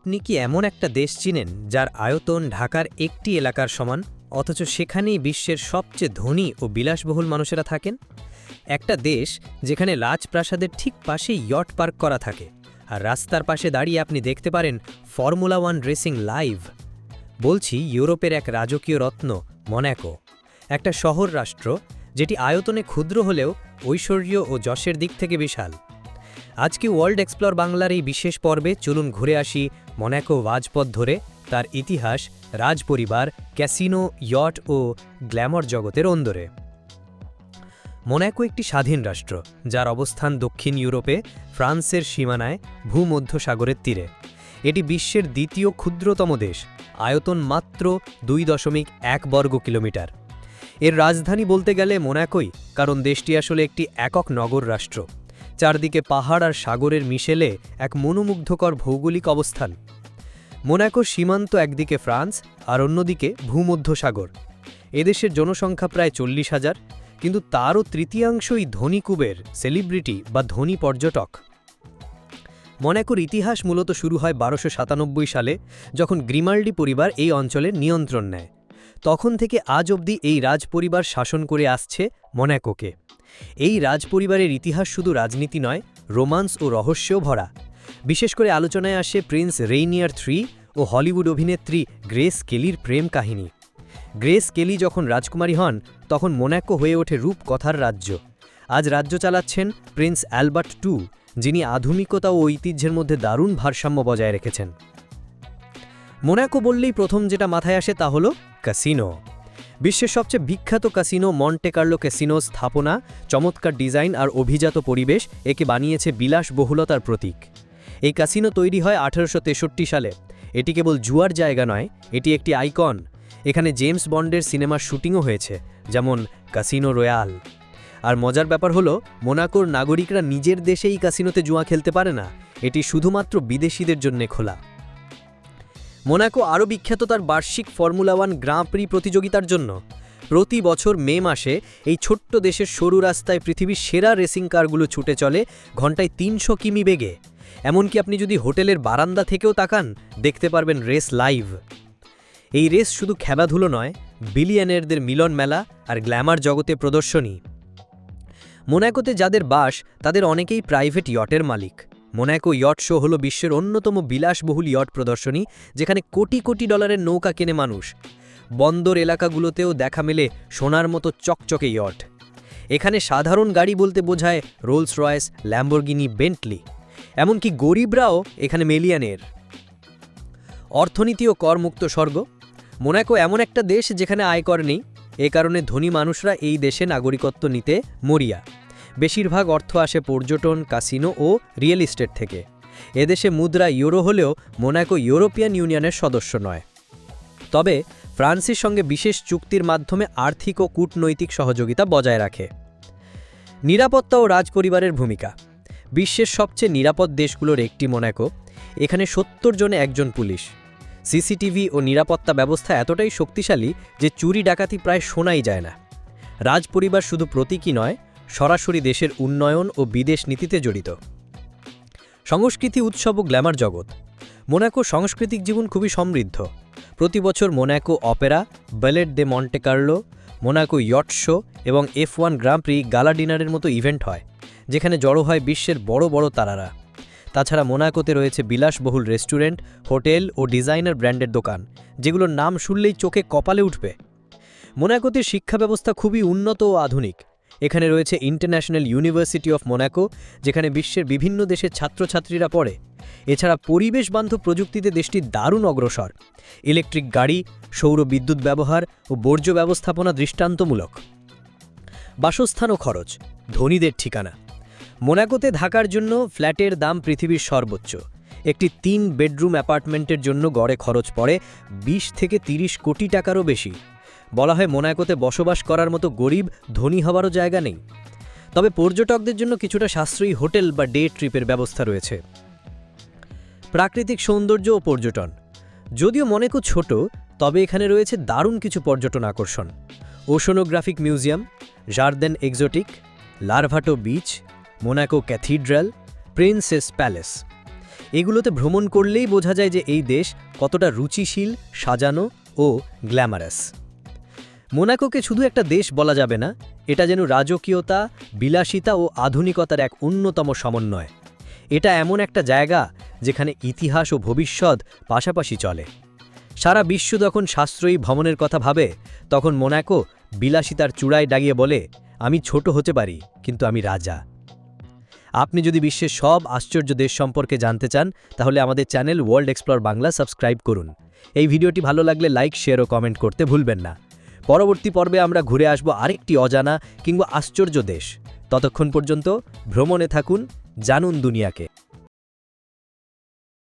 আপনি কি এমন একটা দেশ চিনেন যার আয়তন ঢাকার একটি এলাকার সমান, অথচ সেখানেই বিশ্বের সবচেয়ে ধনী ও বিলাসবহুল মানুষেরা থাকেন? একটা দেশ যেখানে রাজপ্রাসাদের ঠিক পাশেই ইয়ট পার্ক করা থাকে, আর রাস্তার পাশে দাঁড়িয়ে আপনি দেখতে পারেন ফর্মুলা ওয়ান রেসিং লাইভ। বলছি ইউরোপের এক রাজকীয় রত্ন, মনাকো, একটা শহর রাষ্ট্র যেটি আয়তনে ক্ষুদ্র হলেও ঐশ্বর্য ও যশের দিক থেকে বিশাল। আজকে ওয়ার্ল্ড এক্সপ্লোর বাংলার এই বিশেষ পর্বে চলুন ঘুরে আসি মনাকো ওয়াজপথ ধরে তার ইতিহাস, রাজপরিবার, ক্যাসিনো ইয়ট ও গ্ল্যামর জগতের অন্দরে। মোনাকো একটি স্বাধীন রাষ্ট্র, যার অবস্থান দক্ষিণ ইউরোপে, ফ্রান্সের সীমানায়, ভূমধ্যসাগরের তীরে। এটি বিশ্বের দ্বিতীয় ক্ষুদ্রতম দেশ, আয়তন মাত্র দুই দশমিক এক বর্গ কিলোমিটার। এর রাজধানী বলতে গেলে মোনাকোই, কারণ দেশটি আসলে একটি একক নগর রাষ্ট্র। চারদিকে পাহাড় আর সাগরের মিশেলে এক মনোমুগ্ধকর ভৌগোলিক অবস্থান। মোনাকো সীমান্ত একদিকে ফ্রান্স আর অন্যদিকে ভূমধ্যসাগর। এদেশের জনসংখ্যা প্রায় চল্লিশ হাজার, কিন্তু তারও তৃতীয়াংশই ধনী কুবের সেলিব্রিটি বা ধনী পর্যটক। মনাকোর ইতিহাস মূলত শুরু হয় বারোশো সালে, যখন গ্রিমাল্ডি পরিবার এই অঞ্চলের নিয়ন্ত্রণ নেয়। তখন থেকে আজ অবধি এই রাজপরিবার শাসন করে আসছে মনাকোকে। এই রাজপরিবারের ইতিহাস শুধু রাজনীতি নয়, রোমান্স ও রহস্যও ভরা। বিশেষ করে আলোচনায় আসে প্রিন্স রেইনিয়ার থ্রি ও হলিউড অভিনেত্রী গ্রেস কেলির প্রেম কাহিনী। গ্রেস কেলি যখন রাজকুমারী হন, তখন মোনাকো হয়ে ওঠে রূপকথার রাজ্য। আজ রাজ্য চালাচ্ছেন প্রিন্স অ্যালবার্ট টু, যিনি আধুনিকতা ও ঐতিহ্যের মধ্যে দারুণ ভারসাম্য বজায় রেখেছেন। মোনাকো বললেই প্রথম যেটা মাথায় আসে তা হল ক্যাসিনো। বিশ্বের সবচেয়ে বিখ্যাত ক্যাসিনো মন্টে কার্লো ক্যাসিনো স্থাপনা, চমৎকার ডিজাইন আর অভিজাত পরিবেশ একে বানিয়েছে বিলাসবহুলতার প্রতীক। এই ক্যাসিনো তৈরি হয় আঠারোশো তেষট্টি সালে। এটি কেবল জুয়ার জায়গা নয়, এটি একটি আইকন। এখানে জেমস বন্ডের সিনেমার শুটিংও হয়েছে, যেমন ক্যাসিনো রয়্যাল। আর মজার ব্যাপার হলো, মোনাকোর নাগরিকরা নিজের দেশেই ক্যাসিনোতে জুয়া খেলতে পারে না, এটি শুধুমাত্র বিদেশিদের জন্যে খোলা। মোনাকো আরও বিখ্যাত তার বার্ষিক ফর্মুলা ওয়ান গ্রাঁ প্রি প্রতিযোগিতার জন্য। প্রতি বছর মে মাসে এই ছোট্ট দেশের সরু রাস্তায় পৃথিবীর সেরা রেসিং কারগুলো ছুটে চলে ঘন্টায় তিনশো কিমি বেগে। এমনকি আপনি যদি হোটেলের বারান্দা থেকেও তাকান, দেখতে পারবেন রেস লাইভ। এই রেস শুধু খেলাধুলো নয়, বিলিয়নেরদের মিলন মেলা আর গ্ল্যামার জগতে প্রদর্শনী। মোনাকোতে যাদের বাস, তাদের অনেকেই প্রাইভেট ইয়টের মালিক। মোনাকো ইয়ট শো হল বিশ্বের অন্যতম বিলাসবহুল ইয়ট প্রদর্শনী, যেখানে কোটি কোটি ডলারের নৌকা কেনে মানুষ। বন্দর এলাকাগুলোতেও দেখা মেলে সোনার মতো চকচকে ইয়ট। এখানে সাধারণ গাড়ি বলতে বোঝায় রোলস রয়েস, ল্যাম্বরগিনি, বেন্টলি। এমনকি গরিবরাও এখানে মেলিয়ানের অর্থনীতি ও করমুক্ত স্বর্গ। মোনাকো এমন একটা দেশ যেখানে আয়কর নেই। এ কারণে ধনী মানুষরা এই দেশে নাগরিকত্ব নিতে মরিয়া। বেশিরভাগ অর্থ আসে পর্যটন, কাসিনো ও রিয়েল এস্টেট থেকে। এদেশে মুদ্রা ইউরো হলেও মোনাকো ইউরোপিয়ান ইউনিয়নের সদস্য নয়। তবে ফ্রান্সের সঙ্গে বিশেষ চুক্তির মাধ্যমে আর্থিক ও কূটনৈতিক সহযোগিতা বজায় রাখে। নিরাপত্তা ও রাজপরিবারের ভূমিকা। বিশ্বের সবচেয়ে নিরাপদ দেশগুলোর একটি মোনাকো, এখানে সত্তর জনে একজন পুলিশ। সিসিটিভি ও নিরাপত্তা ব্যবস্থা এতটাই শক্তিশালী যে চুরি ডাকাতি প্রায় শোনাই যায় না। রাজপরিবার শুধু প্রতীকী নয় সরাসরি দেশের উন্নয়ন ও বিদেশ নীতিতে জড়িত। সংস্কৃতি উৎসব ও গ্ল্যামার জগৎ। মোনাকো সাংস্কৃতিক জীবন খুবই সমৃদ্ধ। প্রতি বছর Monaco opera, ballet de Monte Carlo, Monaco yacht show এবং F one grand prix gala ডিনারের মতো ইভেন্ট হয়, যেখানে জড়ো হয় বিশ্বের বড় বড় তারারা। তাছাড়া মোনাকোতে রয়েছে বিলাসবহুল রেস্টুরেন্ট, হোটেল ও ডিজাইনার ব্র্যান্ডের দোকান, যেগুলোর নাম শুনলেই চোখে কপালে উঠবে। মোনাকোতে শিক্ষা ব্যবস্থা খুবই উন্নত ও আধুনিক। এখানে রয়েছে ইন্টারন্যাশনাল ইউনিভার্সিটি অফ মোনাকো যেখানে বিশ্বের বিভিন্ন দেশের ছাত্রছাত্রীরা পড়ে। এছাড়া পরিবেশ বান্ধব প্রযুক্তিতে দেশটি দারুণ অগ্রসর। ইলেকট্রিক গাড়ি, সৌর বিদ্যুৎ ব্যবহার ও বর্জ্য ব্যবস্থাপনা দৃষ্টান্তমূলক। বাসস্থান ও খরচ, ধনীদের ঠিকানা। মোনাকোতে ঢাকার জন্য ফ্ল্যাটের দাম পৃথিবীর সর্বোচ্চ। একটি তিন বেডরুম অ্যাপার্টমেন্টের জন্য গড়ে খরচ পড়ে ২০ থেকে ৩০ কোটি টাকারও বেশি। বলা হয় মোনাকোতে বসবাস করার মতো গরিব, ধনী হওয়ারও জায়গা নেই। তবে পর্যটকদের জন্য কিছুটা সাশ্রয়ী হোটেল বা ডে ট্রিপের ব্যবস্থা রয়েছে। প্রাকৃতিক সৌন্দর্য ও পর্যটন। যদিও মনেকো ছোট, তবে এখানে রয়েছে দারুণ কিছু পর্যটন আকর্ষণ। Oceanographic Museum Jardin Exotique Larvotto Beach Monaco Cathedral Prince's Palace এগুলোতে ভ্রমণ করলেই বোঝা যায় যে এই দেশ কতটা রুচিশীল, সাজানো ও গ্ল্যামারাস। মোনাকোকে শুধু একটা দেশ বলা যাবে না, এটা যেন রাজকীয়তা, বিলাসিতা ও আধুনিকতার এক অন্যতম সমন্বয়। এটা এমন একটা জায়গা যেখানে ইতিহাস ও ভবিষ্যৎ পাশাপাশি চলে। সারা বিশ্ব যখন সাশ্রয়ী ভ্রমণের কথা ভাবে, তখন মোনাকো বিলাসিতার চূড়ায় দাঁড়িয়ে বলে, আমি ছোট হতে পারি, কিন্তু আমি রাজা। আপনি যদি বিশ্বের সব আশ্চর্য দেশ সম্পর্কে জানতে চান, তাহলে আমাদের channel World Explore Bangla subscribe করুন। এই ভিডিওটি ভালো লাগলে লাইক, শেয়ার ও কমেন্ট করতে ভুলবেন না। পরবর্তী পর্বে আমরা ঘুরে আসব আরেকটি অজানা কিংবা আশ্চর্য দেশ। ততক্ষণ পর্যন্ত ভ্রমণে থাকুন, জানুন দুনিয়াকে।